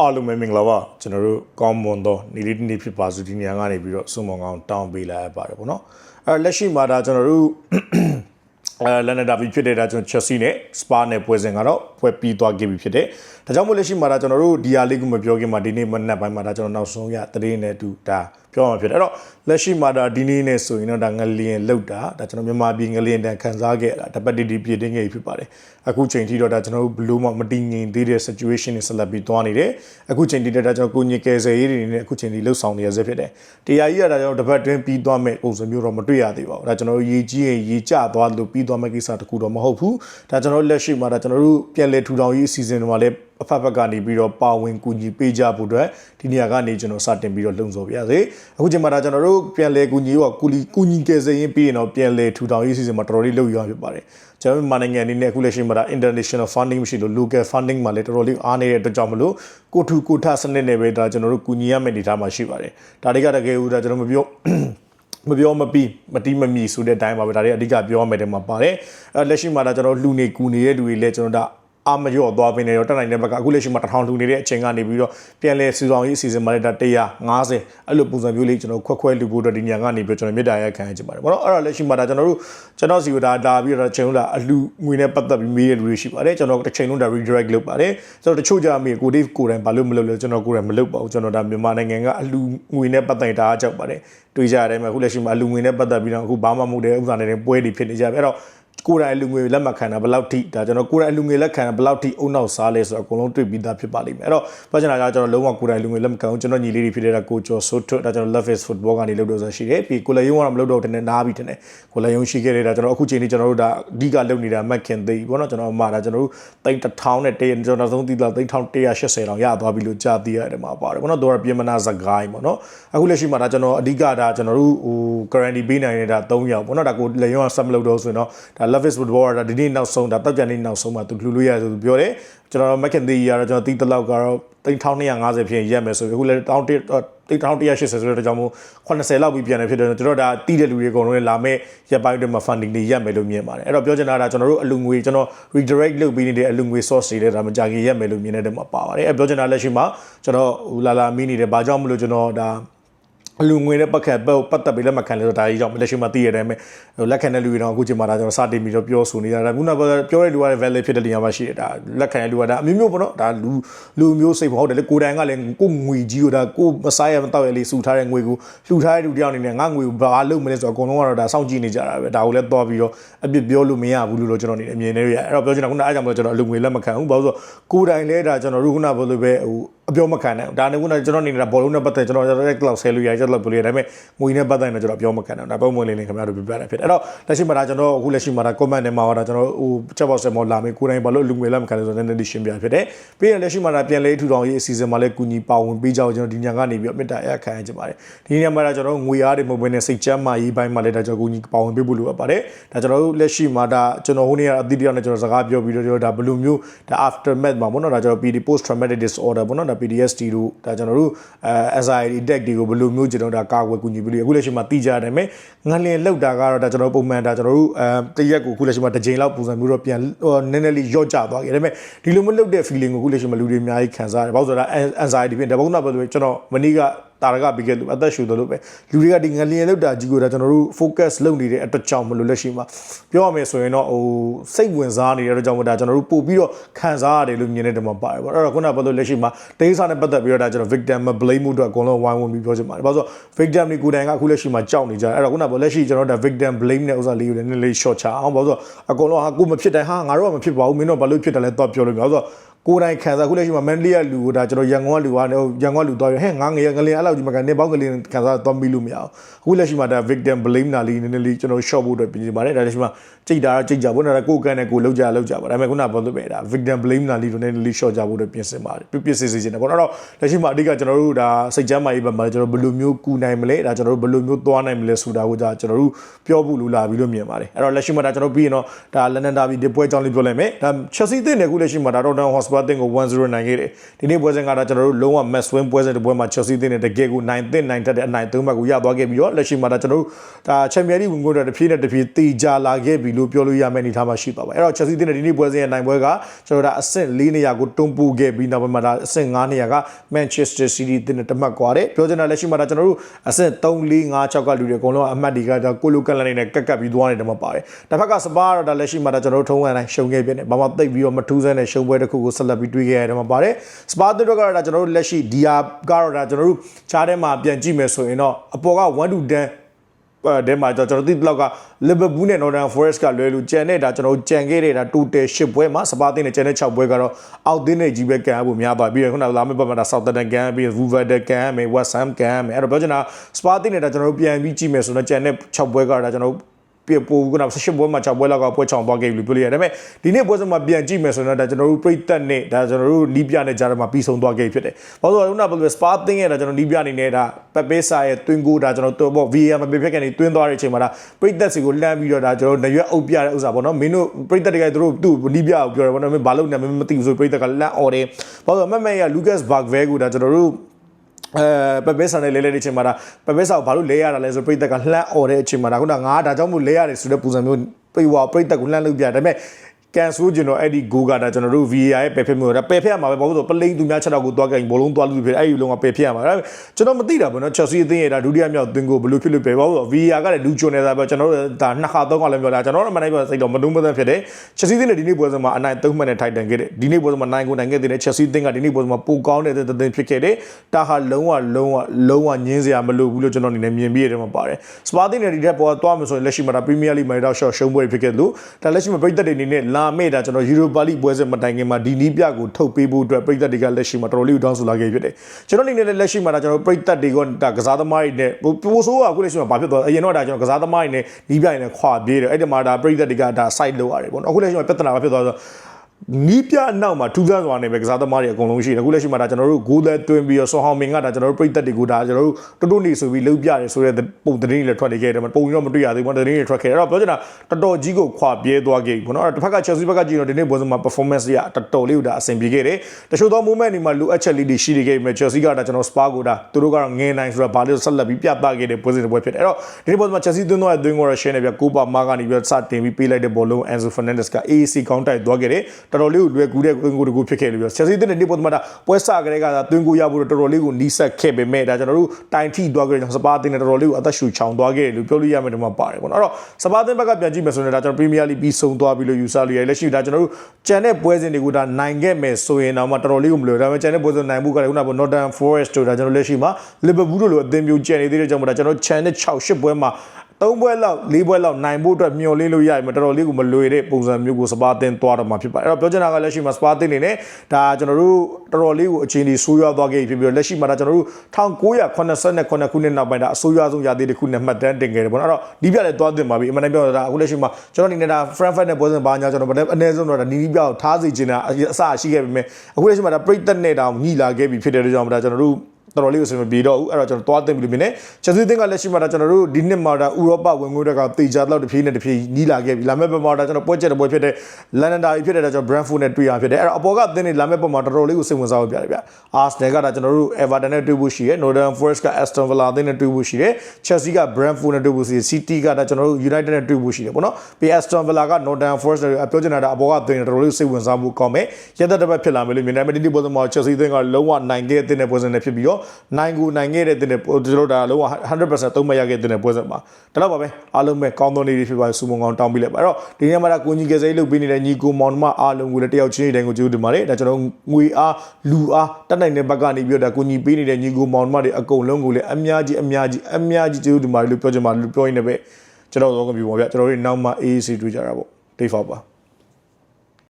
အားလုံးပဲမင်္ဂလာပါကျွန်တော်တို့ကောင်းမွန်သောနေ့လေးတစ်နေ့ဖြစ်ပါစုဒီနေရာကနေပြီးတော့စုံမောင်ကောင်းတောင်းပေးလိုက်ရပါတယ်ပေါ့နော်အဲလက်ရှိမှာဒါကျွန်တော်တို့အဲလန်နဒါဘီဖြစ်တဲ့ဒါကျွန်တော်ချက်စီနဲ့စပါနဲ့ပွဲစဉ်ကတော့ပွဲပြီးသွားခဲ့ပြီဖြစ်တယ်ဒါကြောင့်မို့လက်ရှိမှာဒါကျွန်တော်တို့ဒီဟာလေးကမပြောခင်မှာဒီနေ့မနက်ပိုင်းမှာဒါကျွန်တော်နောက်ဆုံးရတရေနဲ့အတူဒါပြောမှာဖြစ်တယ်အဲ့တော့လက်ရှိမှာဒါဒီနေ့နဲ့ဆိုရင်တော့ဒါငလျင်လောက်တာဒါကျွန်တော်မြန်မာပြည်ငလျင်တန်ခန်းစားခဲ့တာတပတ်တီတီပြည်တင်းခဲ့ဖြစ်ပါတယ်အခုချိန်ထိတော့ဒါကျွန်တော်တို့ဘလို့မှမတည်ငြိမ်သေးတဲ့ situation တွေဆက်လက်ပြီးသွားနေတယ်အခုချိန်ထိတော့ဒါကျွန်တော်ကိုညကယ်ဆယ်ရေးတွေနဲ့အခုချိန်ထိလှုပ်ဆောင်နေရဆဲဖြစ်တယ်တရားကြီးကဒါကျွန်တော်တပတ်တွင်းပြီးသွားမဲ့ပုံစံမျိုးတော့မတွေ့ရသေးပါဘူးဒါကျွန်တော်တို့ရေကြီးရင်ရေကျသွားလို့ပြီးသွားမဲ့ကိစ္စတခုတော့မဟုတ်ဘူးဒါကျွန်တော်တို့လက်ရှိမှာဒါကျွန်တော်တို့ပြန်လည်ထူထောင်ရေးအစီအစဉ်တွေမှာလည်းအဖက်ဖက်ကနေပြီးတော့ပါဝင်ကူညီပေးကြဖို့အတွက်ဒီနေရာကနေကျွန်တော်စတင်ပြီးတော့လုံဆော်ပြရစေအခုချိန်မှာဒါကျွန်တော်တို့ပြန်လည်ကူညီရောကူလီကူညီကယ်ဆယ်ရေးပြီးရင်တော့ပြန်လည်ထူထောင်ရေးအစီအစဉ်မှာတော်တော်လေးလုပ်ရဖြစ်ပါတယ်ကျွန်တော်မြန်မာနိုင်ငံအနေနဲ့အခုလက်ရှိမှာဒါ international funding မရှိလို့ local funding မှာလည်းတော်တော်လေးအားနေတဲ့အတွက်ကြောင့်မလို့ကိုထူကိုထစနစ်နဲ့ပဲဒါကျွန်တော်တို့ကူညီရမယ့်အနေအထားမှာရှိပါတယ်ဒါတွေကတကယ်ဦးဒါကျွန်တော်မပြောမပြောမပြီးမတီးမမီဆိုတဲ့အတိုင်းပါပဲဒါတွေအဓိကပြောရမယ်တဲ့မှာပါတယ်အဲလက်ရှိမှာဒါကျွန်တော်လှူနေကူနေတဲ့လူတွေလည်းကျွန်တော်ဒါ အာမရော့သွားပင်နေတော့တက်နိုင်တဲ့ဘက်ကအခုလက်ရှိမှာတစ်ထောင်လှူနေတဲ့အချိန်ကနေပြီးတော့ပြန်လဲစီဆောင်ရေးအစီအစဉ်မှာလည်းဒါ150အဲ့လိုပုံစံမျိုးလေးကျွန်တော်ခွက်ခွဲလှူဖို့အတွက်ဒီညကနေပြီးတော့ကျွန်တော်မြေတားရခံရချင်ပါတယ်ဘောနော်အဲ့တော့လက်ရှိမှာဒါကျွန်တော်တို့ကျွန်တော်စီကဒါဒါပြီးတော့ကျွန်တော်ဒါအလှူငွေနဲ့ပတ်သက်ပြီးမေးတဲ့လူတွေရှိပါတယ်ကျွန်တော်တစ်ချိန်လုံးဒါ redirect လုပ်ပါတယ်ဆိုတော့တချို့ကြမေးကိုဒေးကိုယ်တိုင်ဘာလို့မလုပ်လဲကျွန်တော်ကိုယ်တိုင်မလုပ်ပါဘူးကျွန်တော်ဒါမြန်မာနိုင်ငံကအလှူငွေနဲ့ပတ်သက်တာအကြောက်ပါတယ်တွေးကြရတယ်မှာအခုလက်ရှိမှာအလူငွေနဲ့ပတ်သက်ပြီးတော့အခုဘာမှမဟုတ်တဲ့ဥစ္စာတွေနဲ့ပွဲတွေဖြစ်နေကြပြီအဲ့တော့ ကိုယ်တိုင်အလူငွေလက်မှတ်ခံတာဘယ်လောက်ထိဒါကျွန်တော်ကိုယ်တိုင်အလူငွေလက်ခံတာဘယ်လောက်ထိအုံနောက်စားလဲဆိုတော့အကုန်လုံးတွေ့ပြီးသားဖြစ်ပါလိမ့်မယ်အဲ့တော့ပြောချင်တာကကျွန်တော်လုံးဝကိုယ်တိုင်လူငွေလက်မခံဘူးကျွန်တော်ညီလေးတွေဖြစ်တဲ့ကိုကျော်ဆိုထွတ်ဒါကျွန်တော် Love is Football ကနေလုပ်တော့ဆိုရှိတယ်ပြီးကိုလည်းယုံကတော့မလုပ်တော့တဲ့နားပြီးတဲ့ကိုလည်းယုံရှိခဲ့တဲ့ဒါကျွန်တော်အခုချိန်นี้ကျွန်တော်တို့ဒါအဓိကလုပ်နေတာမက်ခင်သိဘောနော်ကျွန်တော်မှာဒါကျွန်တော်တို့တိတ်1000နဲ့တေးကျွန်တော်ဆုံးတည်တာတိတ်1180တောင်ရသွားပြီလို့ကြားသိရတယ်မှာပါတယ်ဘောနော်တော့ပြင်မနာစကိုင်းဘောနော်အခုလက်ရှိမှာဒါကျွန်တော်အဓိကဒါကျွန်တော်တို့ဟို guarantee ပေးနိုင်နေတာ3ယောက်ဘောနော်ဒါကိုလည်းယုံကဆက်မလုပ်တော့ဆိုရင်တော့ဒါ Love is Football ကဒါဒီနေ့နောက်ဆုံးဒါတက်ကြနေ့နောက်ဆုံးမှာသူလှူလို့ရတယ်သူပြောတယ်ကျွန်တော်မက်ခင်သိရတော့ကျွန်တော်တီးတလောက်ကတော့3250ဖြစ်ရက်မယ်ဆိုပြီးအခုလည်း1180ဆိုတဲ့ကြောင့်မို့80လောက်ပြီးပြန်နေဖြစ်တယ်ကျွန်တော်ဒါတီးတဲ့လူတွေအကုန်လုံးလည်းလာမဲ့ရက်ပိုင်းတွေမှာ funding တွေရက်မယ်လို့မြင်ပါတယ်အဲ့တော့ပြောချင်တာကကျွန်တော်တို့အလူငွေကျွန်တော် redirect လုပ်ပြီးနေတဲ့အလူငွေ source တွေလည်းဒါမကြခင်ရက်မယ်လို့မြင်တဲ့မှာပါပါတယ်အဲ့ပြောချင်တာလက်ရှိမှာကျွန်တော်ဟိုလာလာမီးနေတယ်ဘာကြောင့်မလို့ကျွန်တော်ဒါ အလူငွေနဲ့ပတ်ခတ်ပတ်ပတ်သက်ပြီးလက်မခံလဲဆိုဒါကြီးကြောင့်လက်ရှိမှာသိရတဲ့အတိုင်းပဲဟိုလက်ခံတဲ့လူတွေတော့အခုချိန်မှာဒါကျွန်တော်စတင်ပြီးတော့ပြောဆိုနေတာဒါခုနကပြောတဲ့လူကလည်း value ဖြစ်တဲ့နေရာမှာရှိတယ်ဒါလက်ခံတဲ့လူကဒါအမျိုးမျိုးပေါ့နော်ဒါလူလူမျိုးစိတ်မဟုတ်တယ်လေကိုယ်တိုင်ကလည်းကိုငွေကြီးကိုဒါကိုမစားရမတော့ရလေးစုထားတဲ့ငွေကိုလှူထားတဲ့လူတယောက်အနေနဲ့ငါငွေကိုဘာလုပ်မလဲဆိုတော့အကုန်လုံးကတော့ဒါစောင့်ကြည့်နေကြတာပဲဒါကိုလည်းတော့ပြီးတော့အပြစ်ပြောလို့မရဘူးလို့တော့ကျွန်တော်အနေနဲ့အမြင်နဲ့ရအဲ့တော့ပြောချင်တာခုနအားကြောင့်မလို့ကျွန်တော်အလူငွေလက်မခံဘူးဘာလို့ဆိုတော့ကိုယ်တိုင်လဲဒါကျွန်တော်တို့ခုနပြောလို့ပဲဟိုအပြောမခံနိုင်ဘူးဒါနဲ့ခုနကျွန်တော်အနေနဲ့ဘောလုံးနဲ့ပတ်သက်ကျွန်တော် direct cloud ဆဲလို့ရချက်လို့ပြောလို့ရတယ်ဒါပေမဲ့ငွေနဲ့ပတ်သက်နေကျွန်တော်ပြောမခံနိုင်ဘူးဒါပုံမှန်လေးလေးခင်ဗျားတို့ပြပြတာဖြစ်တယ်အဲ့တော့လက်ရှိမှာဒါကျွန်တော်အခုလက်ရှိမှာဒါ comment ထဲမှာဒါကျွန်တော်ဟို chat box ထဲမှာလာမေးကိုယ်တိုင်ဘာလို့လူငွေလက်မခံလဲဆိုတော့နည်းနည်းလေးရှင်းပြဖြစ်တယ်ပြီးရင်လက်ရှိမှာဒါပြန်လဲထူထောင်ရေးအစီအစဉ်မှာလည်းကူညီပါဝင်ပေးကြအောင်ကျွန်တော်ဒီညကနေပြီးတော့မေတ္တာအခံရကြပါတယ်ဒီညမှာဒါကျွန်တော်ငွေအားတွေမဟုတ်ဘဲနဲ့စိတ်ချမ်းမာရေးပိုင်းမှာလည်းဒါကျွန်တော်ကူညီပါဝင်ပေးဖို့လိုအပ်ပါတယ်ဒါကျွန်တော်တို့လက်ရှိမှာဒါကျွန်တော်ဟိုနေ့ကအသီးတရားနဲ့ကျွန်တော်စကားပြောပြီးတော့ဒါဘယ်လိုမျိုးဒါ aftermath မှာပေါ့နော်ဒါကျွန်တော် PD post traumatic disorder ပေါ့နော်ဒါ PTSD တို့ဒါကျွန်တော်တို့အဲ anxiety attack တွေကိုဘယ်လိုမျိုးကျွန်တော်ဒါကာကွယ်ကူညီပြီးလို့အခုလက်ရှိမှာသိကြရတယ်မယ်ငလျင်လောက်တာကတော့ဒါကျွန်တော်ပုံမှန်ဒါကျွန်တော်တို့အဲတရက်ကိုအခုလက်ရှိမှာတစ်ချိန်လောက်ပုံစံမျိုးတော့ပြန်ဟိုနည်းနည်းလေးရော့ကျသွားခဲ့တယ်ဒါပေမဲ့ဒီလိုမလုပ်တဲ့ feeling ကိုအခုလက်ရှိမှာလူတွေအများကြီးခံစားရတယ်ဘာလို့ဆိုတော့ anxiety ဖြစ်တယ်ဘာလို့လဲဆိုတော့ကျွန်တော်မနေ့က တာရကပြီးခဲ့လို့အသက်ရှူတယ်လို့ပဲလူတွေကဒီငလျင်လောက်တာကြီးကိုဒါကျွန်တော်တို့ focus လုပ်နေတဲ့အတွက်ကြောင့်မလို့လက်ရှိမှာပြောရမယ်ဆိုရင်တော့ဟိုစိတ်ဝင်စားနေတဲ့အတွက်ကြောင့်မဒါကျွန်တော်တို့ပို့ပြီးတော့ခံစားရတယ်လို့မြင်နေတဲ့တမှာပါတယ်ပေါ့အဲ့တော့ခုနကပြောလို့လက်ရှိမှာဒေးစာနဲ့ပတ်သက်ပြီးတော့ဒါကျွန်တော် victim မ blame မှုအတွက်အကုန်လုံးဝိုင်းဝန်းပြီးပြောချင်ပါတယ်ဘာလို့ဆိုတော့ victim တွေကိုယ်တိုင်ကအခုလက်ရှိမှာကြောက်နေကြတယ်အဲ့တော့ခုနကပြောလက်ရှိကျွန်တော်တို့ဒါ victim blame နဲ့ဥစားလေးကိုလည်းနည်းနည်းလေး short ချအောင်ဘာလို့ဆိုတော့အကုန်လုံးဟာကိုမဖြစ်တိုင်းဟာငါတို့ကမဖြစ်ပါဘူးမင်းတို့ဘာလို့ဖြစ်တယ်လဲတော့ပြောလို့ပြောဆိုတော့ ကိုယ်တိုင်ခံစားခုလက်ရှိမှာမန်လေးကလူကိုဒါကျွန်တော်ရန်ကုန်ကလူကရန်ကုန်ကလူတော့ရဟဲ့ငါငရငလင်အဲ့လောက်ကြီးမကန်နေပေါင်းငလင်ခံစားတော့ပြီးလို့မရအောင်အခုလက်ရှိမှာဒါ victim blame နာလေးနည်းနည်းလေးကျွန်တော် short ဖို့အတွက်ပြင်နေပါတယ်ဒါလက်ရှိမှာကြိတ်တာကြိတ်ကြဘုရားကိုကန်နဲ့ကိုလောက်ကြလောက်ကြပါဒါပေမဲ့ခုနကပြောလို့ပဲဒါ victim blame နာလေးတို့နည်းနည်းလေး short ကြဖို့အတွက်ပြင်ဆင်ပါတယ်ပြပြစစ်စစ်နေပေါ့တော့လက်ရှိမှာအဓိကကျွန်တော်တို့ဒါစိတ်ချမ်းမာရေးဘက်မှာကျွန်တော်ဘယ်လိုမျိုးကူနိုင်မလဲဒါကျွန်တော်တို့ဘယ်လိုမျိုးသွားနိုင်မလဲဆိုတာကိုဒါကျွန်တော်တို့ပြောဖို့လူလာပြီးလို့မြင်ပါတယ်အဲ့တော့လက်ရှိမှာဒါကျွန်တော်ပြီးရင်တော့ဒါလန်ဒန်ဒါဘီဒီပွဲအကြောင်းလေးပြောလိုက်မယ်ဒါချက်စီတဲ့နေခုလက်ရှိမှာဒါတော့ Hospital Hotspur အသင်းကို1-0နိုင်ခဲ့တယ်ဒီနေ့ပွဲစဉ်ကတော့ကျွန်တော်တို့လုံးဝ match win ပွဲစဉ်တစ်ပွဲမှာ Chelsea အသင်းနဲ့တကယ်ကိုနိုင်သင့်နိုင်တတ်တဲ့အနိုင်သုံးမှတ်ကိုရသွားခဲ့ပြီးတော့လက်ရှိမှာဒါကျွန်တော်တို့ဒါ Champions League ဝင်ကိုတော့တစ်ဖြည်းနဲ့တစ်ဖြည်းတီကြလာခဲ့ပြီလို့ပြောလို့ရမယ့်အနေအထားမှာရှိသွားပါအဲ့တော့ Chelsea အသင်းနဲ့ဒီနေ့ပွဲစဉ်ရဲ့နိုင်ပွဲကကျွန်တော်တို့ဒါအဆင့်၄နေရာကိုတွန်းပို့ခဲ့ပြီးနောက်ပိုင်းမှာဒါအဆင့်၅နေရာက Manchester City အသင်းနဲ့တမတ်ကွာတယ်ပြောချင်တာလက်ရှိမှာဒါကျွန်တော်တို့အဆင့်3 4 5 6ကလူတွေအကုန်လုံးအမှတ်တွေကဒါကိုလိုကန်လန်နေနဲ့ကက်ကပ်ပြီးသွားနေတယ်မှာပါတယ်တစ်ဖက်ကစပါကတော့ဒါလက်ရှိမှာဒါကျွန်တော်တို့ထုံးဝန်းတိုင်းရှုံခဲ့ပြနေဘာမှသိပ်ပြီးတော့မထူးဆန်းတဲ့ရှုံပွဲတစ်ခုကိုဆက်လက်ပြီးတွေးခဲ့ရတယ်မှာပါတယ်စပါတို့ကတော့ဒါကျွန်တော်တို့လက်ရှိဒီယာကတော့ဒါကျွန်တော်တို့ချားထဲမှာပြန်ကြည့်မယ်ဆိုရင်တော့အပေါ်က1 to 10အဲဒီမှာကျွန်တော်တို့ဒီလောက်ကလီဗာပူးနဲ့ Northern Forest ကလွဲလို့ကြံနေတာကျွန်တော်တို့ကြံခဲ့တဲ့ဒါ total 10ပွဲမှာစပါတင်နဲ့ကြံတဲ့6ပွဲကတော့အောက်တင်းနဲ့ကြီးပဲကန်ဖို့များသွားပြီးတော့ခုနကလာမယ့်ပတ်မှာဒါ Southampton ကန်ပြီး Wolverhampton ကန်မယ် West Ham ကန်မယ်အဲ့တော့ပြောချင်တာစပါတင်နဲ့ဒါကျွန်တော်တို့ပြန်ပြီးကြည့်မယ်ဆိုတော့ကြံတဲ့6ပွဲကတော့ဒါကျွန်တော်တို့ ပြပို့ကန18ပွဲမှာ6ပွဲလောက်ကပွဲချောင်သွားခဲ့ပြီလို့ပြောလို့ရတယ်ဒါပေမဲ့ဒီနေ့ပွဲစမှာပြန်ကြည့်မယ်ဆိုတော့ဒါကျွန်တော်တို့ပြိသက်နဲ့ဒါကျွန်တော်တို့နီးပြနဲ့ကြားထဲမှာပြီးဆုံးသွားခဲ့ဖြစ်တယ်။ဘာလို့လဲဆိုတော့ခုနကပြောစပါသင်းရဲ့ဒါကျွန်တော်နီးပြအနေနဲ့ဒါပက်ပေးစာရဲ့တွင်းကိုဒါကျွန်တော်တို့ပေါ့ VAR မပေးဖြစ်ကနေတွင်းသွားတဲ့အချိန်မှာဒါပြိသက်စီကိုလှမ်းပြီးတော့ဒါကျွန်တော်တို့ရွက်အုပ်ပြတဲ့ဥစ္စာပေါ့နော်မင်းတို့ပြိသက်တွေကသူတို့သူ့နီးပြကိုပြောတယ်ပေါ့နော်မင်းဘာလို့လဲမင်းမသိဘူးဆိုပြိသက်ကလန့်អော်တယ်။ဘာလို့လဲမမရဲ့ Lucas Bergvall ကိုဒါကျွန်တော်တို့ အဲပပက်ဆန်နဲ့လဲလဲတဲ့အချိန်မှာဒါပပက်ဆာကိုဘာလို့လဲရတာလဲဆိုပြိတက်ကလှမ်းអော်တဲ့အချိန်မှာဒါခုနငါဒါကြောင့်မို့လဲရတယ်ဆိုတဲ့ပုံစံမျိုးပြိဝါပြိတက်ကိုလှမ်းလုပ်ပြတယ်ဒါပေမဲ့ ကန်ဆိုးကျင်တော့အဲ့ဒီဂိုးကဒါကျွန်တော်တို့ VAR ရဲ့ပယ်ဖက်မျိုးဒါပယ်ဖက်ရမှာပဲဘာလို့ဆိုပလိန်သူများချက်တော့ကိုသွားကြရင်ဘောလုံးသွားလို့ဖြစ်အဲ့ဒီလုံးကပယ်ဖက်ရမှာဒါပေမဲ့ကျွန်တော်မသိတာပေါ့နော် Chelsea အသင်းရဲ့ဒါဒုတိယမြောက်သွင်းကိုဘယ်လိုဖြစ်လို့ပယ်ဘာလို့ဆို VAR ကလည်းလူချိုနေတာပဲကျွန်တော်တို့ဒါနှစ်ခါသုံးခါလည်းပြောတာကျွန်တော်တို့မနိုင်ပါစိတ်တော့မတုံးမသန့်ဖြစ်တယ် Chelsea အသင်းနဲ့ဒီနေ့ပွဲစဉ်မှာအနိုင်သုံးမှတ်နဲ့ထိုက်တန်ခဲ့တယ်ဒီနေ့ပွဲစဉ်မှာနိုင်ကိုနိုင်ခဲ့တဲ့ Chelsea အသင်းကဒီနေ့ပွဲစဉ်မှာပိုကောင်းတဲ့တဲ့ဖြစ်ခဲ့တယ်တာဟာလုံးဝလုံးဝလုံးဝညင်းစရာမလိုဘူးလို့ကျွန်တော်အနေနဲ့မြင်ပြီးရတယ်မှာပါတယ်စပါတင်နဲ့ဒီတက်ပေါ်သွားမယ်ဆိုရင်လက်ရှိမှာဒါ Premier League မှာတော့ရှော့ရှုံးပွဲဖြစ်ခဲ့လို့ဒါလက်ရှိမှာပြည်သက်တွေအနေနဲ့လာမဲ့ဒါကျွန်တော် Europa League ပွဲစဉ်မတိုင်ခင်မှာဒီနီးပြကိုထုတ်ပေးဖို့အတွက်ပြည်သက်တွေကလက်ရှိမှာတော်တော်လေးတောင်းဆိုလာခဲ့ဖြစ်တယ်ကျွန်တော်အနေနဲ့လက်ရှိမှာဒါကျွန်တော်ပြည်သက်တွေကဒါကစားသမားတွေနဲ့ပိုဆိုးကအခုလက်ရှိမှာဘာဖြစ်သွားအရင်တော့ဒါကျွန်တော်ကစားသမားတွေနဲ့နီးပြတွေနဲ့ခွာပြေးတယ်အဲ့ဒီမှာဒါပြည်သက်တွေကဒါ site လောက်ရတယ်ပေါ့နော်အခုလက်ရှိမှာပြဿနာဘာဖြစ်သွားဆို နီးပြအနောက်မှာထူးဆန်းစွာနေပဲကစားသမားတွေအကုန်လုံးရှိတယ်အခုလက်ရှိမှာဒါကျွန်တော်တို့ဂိုးသက်တွင်းပြီးတော့ဆောဟောင်မင်ကဒါကျွန်တော်တို့ပြည်သက်တွေကိုဒါကျွန်တော်တို့တွတ်တွတ်နေဆိုပြီးလှုပ်ပြတယ်ဆိုတဲ့ပုံသတင်းတွေလည်းထွက်နေခဲ့တယ်ပုံကြီးတော့မတွေ့ရသေးဘူးသတင်းတွေထွက်ခဲ့တယ်အဲ့တော့ပြောချင်တာတော်တော်ကြီးကိုခွာပြဲသွားခဲ့ပြီပေါ့နော်အဲ့တော့တစ်ဖက်က Chelsea ဘက်ကကြည့်တော့ဒီနေ့ပွဲစဉ်မှာ performance ရတော်တော်လေးကိုဒါအဆင်ပြေခဲ့တယ်တချို့သော moment တွေမှာလိုအပ်ချက်လေးတွေရှိနေခဲ့ပြီ Chelsea ကဒါကျွန်တော် Spa ကိုဒါသူတို့ကတော့ငင်းနိုင်ဆိုတာဘာလို့ဆက်လက်ပြီးပြသခဲ့တဲ့ပွဲစဉ်တစ်ပွဲဖြစ်တယ်အဲ့တော့ဒီနေ့ပွဲစဉ်မှာ Chelsea သွင်းသွားတဲ့သွင်းကိုတော့ share နေပြကိုပါမာကနေပြီးစတင်ပြီးပေးလိုက်တဲ့ဘောလုံး Enzo Fernandez က AAC ကောင်းတိုက်သွားခဲ့တယ်တော်တော်လေးကိုလွယ်ကူတဲ့သွင်းကိုတကူဖြစ်ခဲ့လို့ပြော Chelsea တဲ့နေ့ပုံမှာဒါပွဲစကလေးကသာသွင်းကိုရဖို့တော်တော်လေးကိုနီးစပ်ခဲ့ပေမဲ့ဒါကျွန်တော်တို့တိုင်ထိသွားခဲ့တယ်စပါတင်နဲ့တော်တော်လေးကိုအသက်ရှူချောင်သွားခဲ့တယ်လို့ပြောလို့ရမယ်ဒီမှာပါတယ်ပေါ့နော်အဲ့တော့စပါတင်ဘက်ကပြန်ကြည့်မယ်ဆိုရင်ဒါကျွန်တော် Premier League ပြီးဆုံးသွားပြီလို့ယူဆလို့ရလက်ရှိဒါကျွန်တော်တို့ကြံတဲ့ပွဲစဉ်တွေကိုဒါနိုင်ခဲ့မယ်ဆိုရင်တော့မှတော်တော်လေးကိုမလွယ်ဒါပေမဲ့ကြံတဲ့ပွဲစဉ်နိုင်မှုကလည်းခုနက Northern Forest တို့ဒါကျွန်တော်လက်ရှိမှာ Liverpool တို့လိုအသင်းမျိုးကြံနေသေးတဲ့ကြောင့်မို့ဒါကျွန်တော် channel 6 8ပွဲမှာ သုံးပွဲလောက်လေးပွဲလောက်နိုင်ဖို့အတွက်မျှော်လင့်လို့ရရင်တော်တော်လေးကိုမလွယ်တဲ့ပုံစံမျိုးကိုစပါတင်သွားတော့မှာဖြစ်ပါတယ်အဲ့တော့ပြောချင်တာကလက်ရှိမှာစပါတင်နေနဲ့ဒါကျွန်တော်တို့တော်တော်လေးကိုအချိန်ကြီးဆိုးရွားသွားခဲ့ပြီဖြစ်ပြီးတော့လက်ရှိမှာဒါကျွန်တော်တို့1989ခုနှစ်နောက်ပိုင်းဒါအဆိုးရွားဆုံးရာသီတစ်ခုနဲ့မှတ်တမ်းတင်ခဲ့တယ်ပေါ့နော်အဲ့တော့ဒီပြလည်းသွားတင်ပါပြီအမှန်တမ်းပြောတာအခုလက်ရှိမှာကျွန်တော်အနေနဲ့ဒါ Frankfurt နဲ့ပွဲစဉ်ဘာညာကျွန်တော်အနည်းဆုံးတော့ဒါနီးနီးပြောက်ထားစီခြင်းတာအစရှိခဲ့ပြီမဲ့အခုလက်ရှိမှာဒါပြိတက်နဲ့တောင်ညှိလာခဲ့ပြီဖြစ်တဲ့ကြောင့်ဒါကျွန်တော်တို့ တော်တော်လေးကိုအဆင်မပြေတော့ဘူးအဲ့တော့ကျွန်တော်သွားတင်ပြီလို့မြင်တယ်ချက်စီးတင်ကလက်ရှိမှာဒါကျွန်တော်တို့ဒီနှစ်မှာဒါဥရောပဝင်ငွေတက်ကတေချာတော့တစ်ဖြည်းနဲ့တစ်ဖြည်းနီးလာခဲ့ပြီလာမယ့်ဘက်မှာဒါကျွန်တော်ပွဲချက်တဲ့ပွဲဖြစ်တဲ့လန်ဒန်ဒါကြီးဖြစ်တဲ့ဒါကျွန်တော် Brentford နဲ့တွေ့ရဖြစ်တယ်အဲ့တော့အပေါ်ကတင်းနေလာမယ့်ဘက်မှာတော်တော်လေးကိုစိတ်ဝင်စားဖို့ပြတယ်ဗျ Arsenal ကဒါကျွန်တော်တို့ Everton နဲ့တွေ့ဖို့ရှိတယ် Northern Forest က Aston Villa အသင်းနဲ့တွေ့ဖို့ရှိတယ် Chelsea က Brentford နဲ့တွေ့ဖို့ရှိတယ် City ကဒါကျွန်တော်တို့ United နဲ့တွေ့ဖို့ရှိတယ်ပေါ့နော်ပြီး Aston Villa က Northern Forest နဲ့ပြောချင်တာဒါအပေါ်ကတင်းတော်တော်လေးစိတ်ဝင်စားဖို့ကောင်းမယ်ရက်သက်တစ်ပတ်ဖြစ်လာမယ်လို့မြင်တယ်မယ်ဒီနေ့ပွဲစဉ်မှာ Chelsea အသင်းကလုံးဝနိုင်ခဲ့တဲ့ပွဲစဉ်နဲ့ဖြစ်ပြီးတော့နိုင်ကိုနိုင်ခဲ့တဲ့တင်တဲ့ကျွန်တော်တို့ဒါလုံးဝ100%သုံးမရခဲ့တဲ့ပွဲစဉ်မှာဒါတော့ပါပဲအားလုံးပဲကောင်းသောနေ့တွေဖြစ်ပါစူမုံကောင်တောင်းပေးလိုက်ပါအဲ့တော့ဒီနေ့မှာဒါကိုကြီးကယ်ဆယ်လုပ်ပေးနေတဲ့ညီကိုမောင်နှမအားလုံးကိုလည်းတယောက်ချင်းတိုင်းကိုကျေးဇူးတင်ပါတယ်ဒါကျွန်တော်ငွေအားလူအားတက်နိုင်တဲ့ဘက်ကနေပြီးတော့ဒါကိုကြီးပေးနေတဲ့ညီကိုမောင်နှမတွေအကုန်လုံးကိုလည်းအများကြီးအများကြီးအများကြီးကျေးဇူးတင်ပါတယ်လို့ပြောချင်ပါတယ်လို့ပြောရင်းနဲ့ပဲကျွန်တော်တို့ကပြောပါဗျကျွန်တော်တို့နောက်မှ AAC တွေ့ကြတာပေါ့တိတ်ဖောက်ပါ